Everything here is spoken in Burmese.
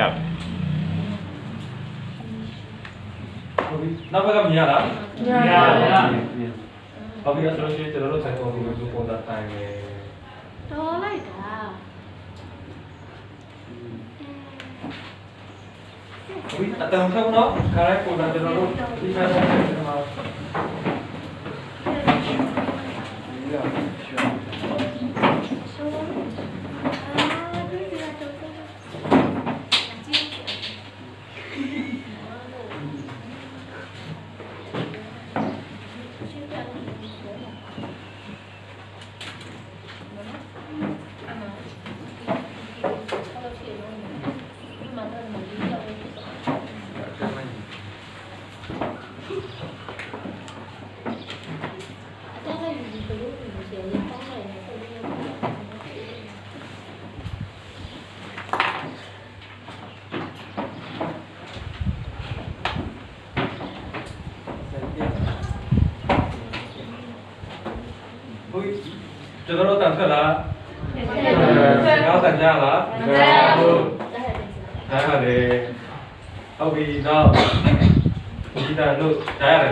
ရဟုတ်ပြီနောက်ဘက်ကမြင်ရလားရရရဟုတ်ပြီဆိုလို့ရှိရင်ကျွန်တော်တို့ဆိုင်ပေါ်ဒီလိုပုံစံတိုင်းပဲတော်လိုက်တာဟုတ်ပြီအတန်ဖက်တော့ခါလိုက်ပုံစံကျွန်တော်တို့ဒီဖက်ဆိုင်ကျွန် 干出！这都是干出来，然后？干啥了钱了？ တန်ဖက်လားဆက်ငါးဆန်ကြလားမကြဘူးဒါရတယ်ဟုတ်ပြီတော့ဒီတန်တို့ဒါရတယ်